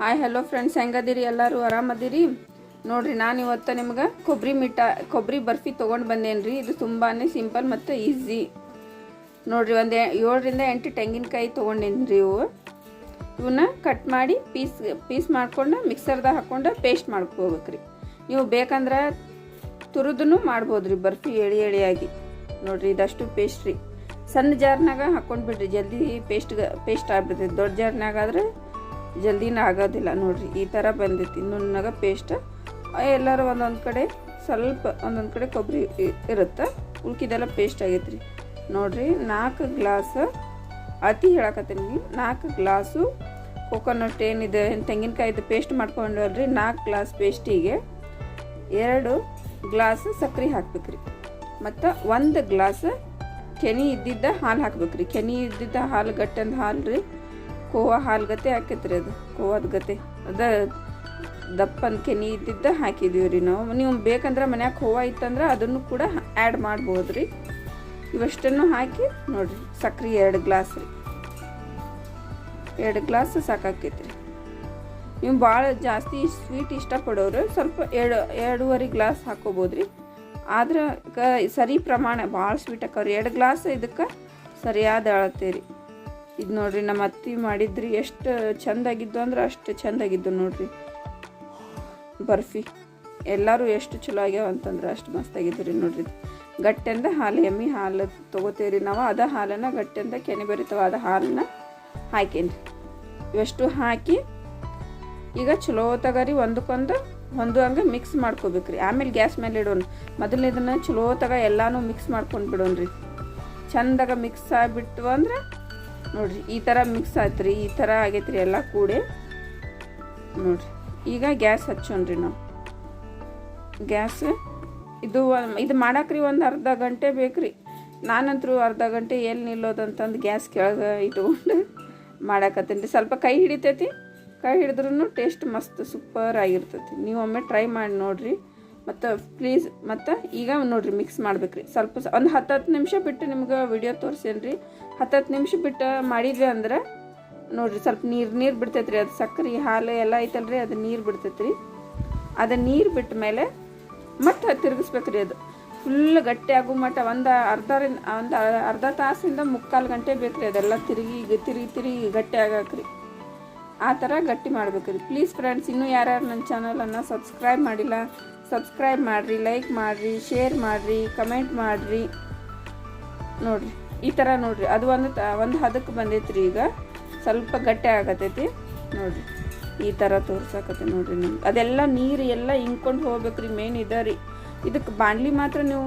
Hi hello friends ಹೆಂಗದಿರಿ? ಎಲ್ಲರೂ ಆರಾಮದಿರಿ? ನೋಡ್ರಿ, ನಾನು ಇವತ್ತು ನಿಮ್ಗೆ ಕೊಬ್ಬರಿ ಮಿಠಾ ಕೊಬ್ಬರಿ ಬರ್ಫಿ ತೊಗೊಂಡು ರೀ ಇದು ತುಂಬಾ ಸಿಂಪಲ್ ಮತ್ತು ಈಸಿ. ನೋಡ್ರಿ, ಒಂದು ಏಳರಿಂದ ಎಂಟು ತೆಂಗಿನಕಾಯಿ ತೊಗೊಂಡೇನ್ರಿ ಇವು. ಇವನ್ನ ಕಟ್ ಮಾಡಿ ಪೀಸ್ ಪೀಸ್ ಮಾಡ್ಕೊಂಡು ಮಿಕ್ಸರ್ದಾಗ ಹಾಕ್ಕೊಂಡು ಪೇಸ್ಟ್ ಮಾಡ್ಕೋಬೇಕ್ರಿ. ನೀವು ಬೇಕಂದ್ರೆ ತುರಿದೂ ಮಾಡ್ಬೋದು ರೀ ಬರ್ಫಿ ಎಳಿ ಎಳಿಯಾಗಿ. ನೋಡ್ರಿ, ಇದಷ್ಟು ಪೇಸ್ಟ್ ರೀ. ಸಣ್ಣ ಜಾರ್ನಾಗ ಹಾಕ್ಕೊಂಡು ಬಿಡ್ರಿ. ಜಲ್ದಿ ಪೇಸ್ಟ್ ಪೇಸ್ಟ್ ಆಗ್ಬಿಡ್ತೈತಿ. ದೊಡ್ಡ ಜಾರ್ನಾಗ ಆದ್ರೆ ಜಲ್ದಿನ ಆಗೋದಿಲ್ಲ ನೋಡಿರಿ. ಈ ಥರ ಬಂದೈತಿ ನುಣ್ಣಗ ಪೇಸ್ಟ್ ಎಲ್ಲರೂ ಒಂದೊಂದು ಕಡೆ ಸ್ವಲ್ಪ ಒಂದೊಂದು ಕಡೆ ಕೊಬ್ಬರಿ ಇರುತ್ತೆ? ಉಳ್ಕಿದೆಲ್ಲ ಪೇಸ್ಟ್ ಆಗೈತೆ ರೀ ನೋಡಿರಿ, ನಾಲ್ಕು ಗ್ಲಾಸ್ ಅತಿ ಹೇಳಕತ್ತೀನಿ ನಾಲ್ಕು ಗ್ಲಾಸು ಕೋಕೋನಟ್ ಏನಿದೆ, ತೆಂಗಿನಕಾಯಿದು ಪೇಸ್ಟ್ ಮಾಡ್ಕೊಂಡಲ್ರಿ ನಾಲ್ಕು ಗ್ಲಾಸ್ ಪೇಸ್ಟಿಗೆ ಎರಡು ಗ್ಲಾಸ್ ಸಕ್ಕರೆ ಹಾಕ್ಬೇಕ್ರಿ. ಮತ್ತು ಒಂದು ಗ್ಲಾಸ್ ಕೆನೆ ಇದ್ದಿದ್ದ ಹಾಲು ಹಾಕ್ಬೇಕ್ರಿ. ಕೆನೆ ಇದ್ದಿದ್ದ ಹಾಲು, ಗಟ್ಟಂದು ಹಾಲು ರೀ. ಕೋವಾ ಹಾಲು ಗತೆ ಹಾಕೈತ್ರಿ ಅದು, ಕೋವಾದ ಗತೆ. ಅದ ದಪ್ಪನ ಕೆನಿ ಇದ್ದಿದ್ದ ಹಾಕಿದೀವಿ ರೀ ನಾವು. ನೀವು ಬೇಕಂದ್ರೆ ಮನ್ಯಾಗ ಕೋವಾ ಇತ್ತಂದ್ರೆ ಅದನ್ನು ಕೂಡ ಆ್ಯಡ್ ಮಾಡ್ಬೋದು ರೀ. ಇವಷ್ಟನ್ನು ಹಾಕಿ ನೋಡ್ರಿ, ಸಕ್ರೆ ಎರಡು ಗ್ಲಾಸ್ ರೀ. ಎರಡು ಗ್ಲಾಸ್ ಸಾಕಾಕೈತಿ ರೀ ನೀವು ಭಾಳ ಜಾಸ್ತಿ ಸ್ವೀಟ್ ಇಷ್ಟಪಡೋರು ಸ್ವಲ್ಪ ಎರಡು, ಎರಡೂವರೆ ಗ್ಲಾಸ್ ಹಾಕೋಬೋದು ರೀ. ಆದ್ರೆ ಸರಿ ಪ್ರಮಾಣ ಭಾಳ ಸ್ವೀಟ್ ಹಾಕೋರಿ ಎರಡು ಗ್ಲಾಸ್ ಇದಕ್ಕೆ ಸರಿಯಾದ ಅಳತೆ ರೀ. ಇದು ನೋಡ್ರಿ ನಮ್ಮ ಅತ್ತಿ ಮಾಡಿದ್ರಿ ಎಷ್ಟು ಚೆಂದಾಗಿದ್ದು ಅಂದ್ರೆ ಅಷ್ಟು ಚೆಂದಾಗಿದ್ದು ನೋಡ್ರಿ. ಬರ್ಫಿ, ಎಲ್ಲರೂ ಎಷ್ಟು ಚಲೋ ಆಗ್ಯಾವ ಅಂತಂದ್ರೆ ಅಷ್ಟು ಮಸ್ತಾಗಿದ್ದು ರೀ ನೋಡ್ರಿ. ಗಟ್ಟೆಂದ ಹಾಲು, ಎಮ್ಮಿ ಹಾಲು ತೊಗೋತೀವಿ ನಾವು, ಅದ ಹಾಲನ್ನು ಗಟ್ಟೆಂದ ಕೆನೆ ಬೆರಿತವಾದ ಹಾಲನ್ನ ಹಾಕೇನಿ ಇವೆಷ್ಟು ಹಾಕಿ ಈಗ ಚಲೋ ತಗರಿ ಒಂದಕ್ಕೊಂದು ಒಂದು ಹಂಗೆ ಮಿಕ್ಸ್ ಮಾಡ್ಕೋಬೇಕ್ರಿ. ಆಮೇಲೆ ಗ್ಯಾಸ್ ಮೇಲೆ ಇಡೋಣ ಮೊದಲು ಇದನ್ನು ಚಲೋ ತಗ ಎಲ್ಲಾನು ಮಿಕ್ಸ್ ಮಾಡ್ಕೊಂಡು ಬಿಡೋಣ್ರಿ ಚಂದಾಗ ಮಿಕ್ಸ್ ಆಗಿಬಿಟ್ಟು ಅಂದ್ರೆ ನೋಡ್ರಿ, ಈ ಥರ ಮಿಕ್ಸ್ ಆಯ್ತು ರೀ ಈ ಥರ ಆಗೈತೆ ರೀ ಎಲ್ಲ ಕೂಡಿ. ನೋಡ್ರಿ, ಈಗ ಗ್ಯಾಸ್ ಹಚ್ಚೋಣ್ರಿ ನಾವು. ಗ್ಯಾಸ್, ಇದು ಇದು ಮಾಡಾಕ್ರಿ ಒಂದು ಅರ್ಧ ಗಂಟೆ ಬೇಕ್ರಿ. ನಾನಂತರೂ ಅರ್ಧ ಗಂಟೆ ಎಲ್ಲಿ ನಿಲ್ಲೋದಂತಂದು ಗ್ಯಾಸ್ ಕೆಳಗೆ ಇಟ್ಕೊಂಡು ಮಾಡಾಕತ್ತೀನಿ. ರೀ ಸ್ವಲ್ಪ ಕೈ ಹಿಡಿತೈತಿ, ಕೈ ಹಿಡಿದ್ರೂ ಟೇಸ್ಟ್ ಮಸ್ತ್ ಸೂಪರ್ ಆಗಿರ್ತೈತಿ. ನೀವು ಒಮ್ಮೆ ಟ್ರೈ ಮಾಡಿ ನೋಡಿರಿ. ಮತ್ತು ಪ್ಲೀಸ್ ಮತ್ತು ಈಗ ನೋಡಿರಿ ಮಿಕ್ಸ್ ಮಾಡ್ಬೇಕ್ರಿ. ಸ್ವಲ್ಪ ಒಂದು ಹತ್ತು ಹತ್ತು ನಿಮಿಷ ಬಿಟ್ಟು ನಿಮ್ಗೆ ವಿಡಿಯೋ ತೋರಿಸೇನಿ ರೀ ಹತ್ತು ನಿಮಿಷ ಬಿಟ್ಟು ಮಾಡಿದ್ವಿ ಅಂದ್ರೆ ನೋಡಿರಿ ಸ್ವಲ್ಪ ನೀರು ನೀರು ಬಿಡ್ತೈತೆ ರೀ ಅದು ಸಕ್ಕರೆ, ಹಾಲು ಎಲ್ಲ ಐತಲ್ರಿ, ಅದು ನೀರು ಬಿಡ್ತೈತೆ ರೀ ಅದು ನೀರು ಬಿಟ್ಟ ಮೇಲೆ ಮತ್ತೆ ತಿರುಗಿಸ್ಬೇಕ್ರಿ ಅದು. ಫುಲ್ ಗಟ್ಟಿ ಆಗೋ ಮಟ್ಟ ಒಂದು ಅರ್ಧ ಒಂದು ಅರ್ಧ ತಾಸಿಂದ ಮುಕ್ಕಾಲು ಗಂಟೆ ಬೇಕ್ರಿ ಅದೆಲ್ಲ ತಿರುಗಿ ತಿರುಗಿ ತಿರುಗಿ ಗಟ್ಟಿ ಆಗಾಕ್ರಿ. ಆ ಥರ ಗಟ್ಟಿ ಮಾಡ್ಬೇಕ್ರಿ. ಪ್ಲೀಸ್ ಫ್ರೆಂಡ್ಸ್ ಇನ್ನೂ ಯಾರ್ಯಾರು ನನ್ನ ಚಾನಲನ್ನು ಸಬ್ಸ್ಕ್ರೈಬ್ ಮಾಡಿಲ್ಲ ಸಬ್ಸ್ಕ್ರೈಬ್ ಮಾಡಿರಿ ಲೈಕ್ ಮಾಡಿರಿ ಶೇರ್ ಮಾಡಿರಿ ಕಮೆಂಟ್ ಮಾಡಿರಿ. ನೋಡಿರಿ, ಈ ಥರ ನೋಡಿರಿ. ಅದು ಒಂದು ಒಂದು ಹದಕ್ಕೆ ಬಂದೈತ್ರಿ ಈಗ. ಸ್ವಲ್ಪ ಗಟ್ಟಿ ಆಗತೈತಿ. ನೋಡಿರಿ, ಈ ಥರ ತೋರ್ಸಕತ್ತೆ ನೋಡಿರಿ ನಿಮ್ಗೆ. ಅದೆಲ್ಲ ನೀರು ಎಲ್ಲ ಇಂಕೊಂಡು ಹೋಗ್ಬೇಕ್ರಿ ಮೇನ್ ಇದೆ ರೀ. ಇದಕ್ಕೆ ಬಾಣಲಿ ಮಾತ್ರ ನೀವು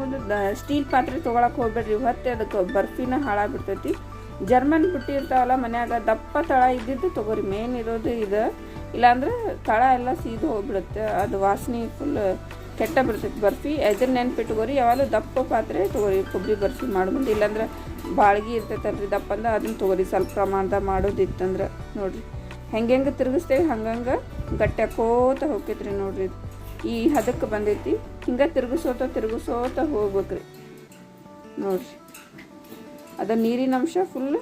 ಸ್ಟೀಲ್ ಪಾತ್ರೆ ತೊಗೊಳಕ್ಕೆ ಹೋಗ್ಬೇಡ್ರಿ. ಹೊತ್ತೆ ಅದಕ್ಕೆ ಬರ್ಫಿನ ಹಾಳಾಗ್ಬಿಡ್ತೈತಿ. ಜರ್ಮನ್ ಬುಟ್ಟಿ ಇರ್ತಾವಲ್ಲ ಮನ್ಯಾಗ, ದಪ್ಪ ತಳ ಇದ್ದಿದ್ದು ತೊಗೋರಿ. ಮೇನ್ ಇರೋದು ಇದು. ಇಲ್ಲಾಂದ್ರೆ ತಳ ಎಲ್ಲ ಸೀದು ಹೋಗ್ಬಿಡುತ್ತೆ. ಅದು ವಾಸನೆ ಫುಲ್ ಕೆಟ್ಟ ಬಿಡ್ತೈತೆ ಬರ್ಫಿ ಎದ್ರ ನೆನ್ಪಿಟ್ಕೋರಿ ಯಾವಾಗಲೂ ದಪ್ಪ ಪಾತ್ರೆ ತೊಗೊರಿ ಕೊಬ್ಬರಿ ಬರ್ಫಿ ಮಾಡ್ಬಂದು ಇಲ್ಲಾಂದ್ರೆ ಬಾಳ್ಗಿ ಇರ್ತೈತಲ್ರಿ ದಪ್ಪ ಅಂದ್ರೆ ಅದನ್ನ ತೊಗೊರಿ ಸ್ವಲ್ಪ ಪ್ರಮಾಣದಾಗ ಮಾಡೋದಿತ್ತಂದ್ರೆ. ನೋಡಿರಿ, ಹೆಂಗೆ ಹೆಂಗೆ ತಿರುಗಿಸ್ತೇವೆ ಹಂಗಂಗೆ ಗಟ್ಟಿ ಹಾಕೋತ ಹೋಗ್ತೈತ್ರಿ ನೋಡಿರಿ ಈ ಹದಕ್ಕೆ ಬಂದೈತಿ. ಹಿಂಗೆ ತಿರುಗಿಸೋತ ತಿರುಗಿಸೋತ ಹೋಗ್ಬೇಕ್ರಿ. ನೋಡಿರಿ, ಅದು ನೀರಿನ ಅಂಶ ಫುಲ್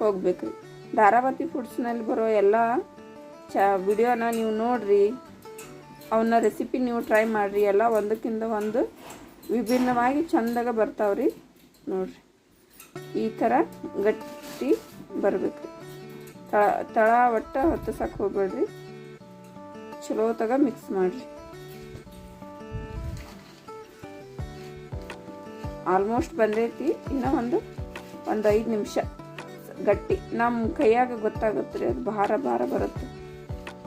ಹೋಗ್ಬೇಕ್ರಿ. ಧಾರಾವತಿ ಫುಡ್ಸ್ನಲ್ಲಿ ಬರೋ ಎಲ್ಲ ವಿಡಿಯೋನ ನೀವು ನೋಡ್ರಿ, ಅವನ್ನ ರೆಸಿಪಿ ನೀವು ಟ್ರೈ ಮಾಡಿರಿ, ಎಲ್ಲ ಒಂದಕ್ಕಿಂತ ಒಂದು ವಿಭಿನ್ನವಾಗಿ ಚಂದಾಗ ಬರ್ತಾವ್ರಿ ನೋಡ್ರಿ. ಈ ಥರ ಗಟ್ಟಿ ಬರ್ಬೇಕ್ರಿ ತಳ ತಳ ಒಟ್ಟ ಹೊತ್ತಿಸಕ್ಕೆ ಹೋಗ್ಬೇಡ್ರಿ. ಚಲೋ ತಗ ಮಿಕ್ಸ್ ಮಾಡಿರಿ. ಆಲ್ಮೋಸ್ಟ್ ಬಂದೈತಿ, ಇನ್ನೂ ಒಂದು ಒಂದು ಐದು ನಿಮಿಷ. ಗಟ್ಟಿ ನಮ್ಮ ಕೈಯಾಗ ಗೊತ್ತಾಗುತ್ತೆ ರೀ ಅದು ಭಾರ ಭಾರ ಬರುತ್ತೆ.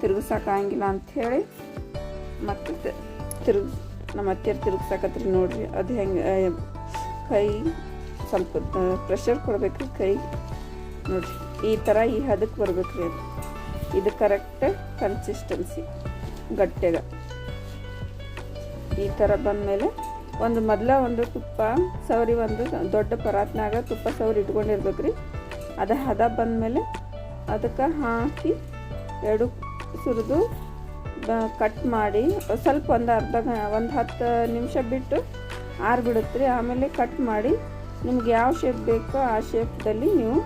ತಿರುಗಿಸೋಕ್ಕಾಗಿಲ್ಲ ಅಂಥೇಳಿ ಮತ್ತೆ ತಿರುಗ್ ನಮ್ಮ ಅತ್ತೆಯರು ತಿರುಗಿಸಕತ್ರಿ ನೋಡ್ರಿ. ಅದು ಹೆಂಗೆ ಕೈ ಸ್ವಲ್ಪ ಪ್ರೆಷರ್ ಕೊಡ್ಬೇಕ್ರಿ ಕೈ. ನೋಡ್ರಿ, ಈ ಥರ ಈ ಹದಕ್ಕೆ ಬರ್ಬೇಕ್ರಿ ಅದು. ಇದು ಕರೆಕ್ಟ್ ಕನ್ಸಿಸ್ಟೆನ್ಸಿ ಗಟ್ಟೆಗ ಈ ಥರ ಬಂದಮೇಲೆ ಒಂದು ಮೊದಲ ಒಂದು ತುಪ್ಪ ಸವರಿ ಒಂದು ದೊಡ್ಡ ಪರಾತ್ನಾಗ ತುಪ್ಪ ಸವರಿ ಇಟ್ಕೊಂಡಿರ್ಬೇಕ್ರಿ. ಅದು ಹದ ಬಂದಮೇಲೆ ಅದಕ್ಕೆ ಹಾಕಿ ಎರಡು ಸುರಿದು ಕಟ್ ಮಾಡಿ, ಸ್ವಲ್ಪ ಒಂದು ಅರ್ಧ ಒಂದು ಹತ್ತು ನಿಮಿಷ ಬಿಟ್ಟು ಆರಿಬಿಡುತ್ತೆ ರೀ ಆಮೇಲೆ ಕಟ್ ಮಾಡಿ, ನಿಮ್ಗೆ ಯಾವ ಶೇಪ್ ಬೇಕೋ ಆ ಶೇಪ್ದಲ್ಲಿ ನೀವು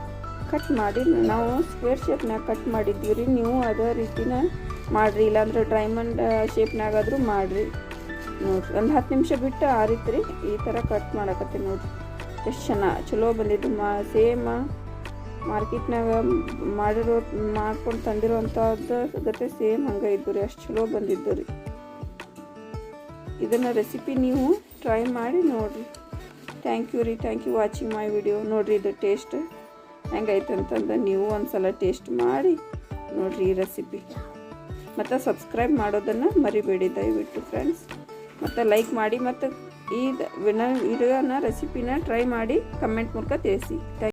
ಕಟ್ ಮಾಡಿ, ನಾವು ಸ್ಕ್ವೇರ್ ಶೇಪ್ನಾಗ ಕಟ್ ಮಾಡಿದ್ದೀವಿ ರೀ. ನೀವು ಅದೇ ರೀತಿನ ಮಾಡಿರಿ. ಇಲ್ಲಾಂದ್ರೆ ಡೈಮಂಡ್ ಶೇಪ್ನಾಗಾದರೂ ಮಾಡಿರಿ. ನೋಡಿರಿ. ಒಂದು ಹತ್ತು ನಿಮಿಷ ಬಿಟ್ಟು ಆರಿತ್ರಿ. ಈ ಥರ ಕಟ್ ಮಾಡಕತ್ತೀನಿ ನೋಡಿರಿ. ಎಷ್ಟು ಚೆನ್ನಾಗಿ, ಚಲೋ ಬಂದಿದ್ದು ಮಾ ಸೇಮ್ ಮಾರ್ಕೆಟ್ನಾಗ ಮಾಡಿರೋ, ಮಾಡ್ಕೊಂಡು ತಂದಿರೋವಂಥದ್ದು ಗತೆ ಸೇಮ್ ಹಂಗೆ ಇದ್ದು ರೀ ಅಷ್ಟು ಚಲೋ ಬಂದಿದ್ದು ರೀ ಇದನ್ನು ರೆಸಿಪಿ ನೀವು ಟ್ರೈ ಮಾಡಿ ನೋಡಿರಿ. ಥ್ಯಾಂಕ್ ಯು ರೀ thank you watching my video ನೋಡಿರಿ ಇದು ಟೇಸ್ಟ್ ಹೆಂಗೈತೆ ಅಂತಂದು ನೀವು ಒಂದು ಸಲ ಟೇಸ್ಟ್ ಮಾಡಿ ನೋಡಿರಿ ಈ ರೆಸಿಪಿ ಮತ್ತು ಸಬ್ಸ್ಕ್ರೈಬ್ ಮಾಡೋದನ್ನು ಮರಿಬೇಡಿ ದಯವಿಟ್ಟು ಫ್ರೆಂಡ್ಸ್ ಮತ್ತು ಲೈಕ್ ಮಾಡಿ ಮತ್ತು ಈ ವಿನ ವಿಡಿಯೋನ ರೆಸಿಪಿನ ಟ್ರೈ ಮಾಡಿ ಕಮೆಂಟ್ ಮೂಲಕ ತಿಳಿಸಿ. ಥ್ಯಾಂಕ್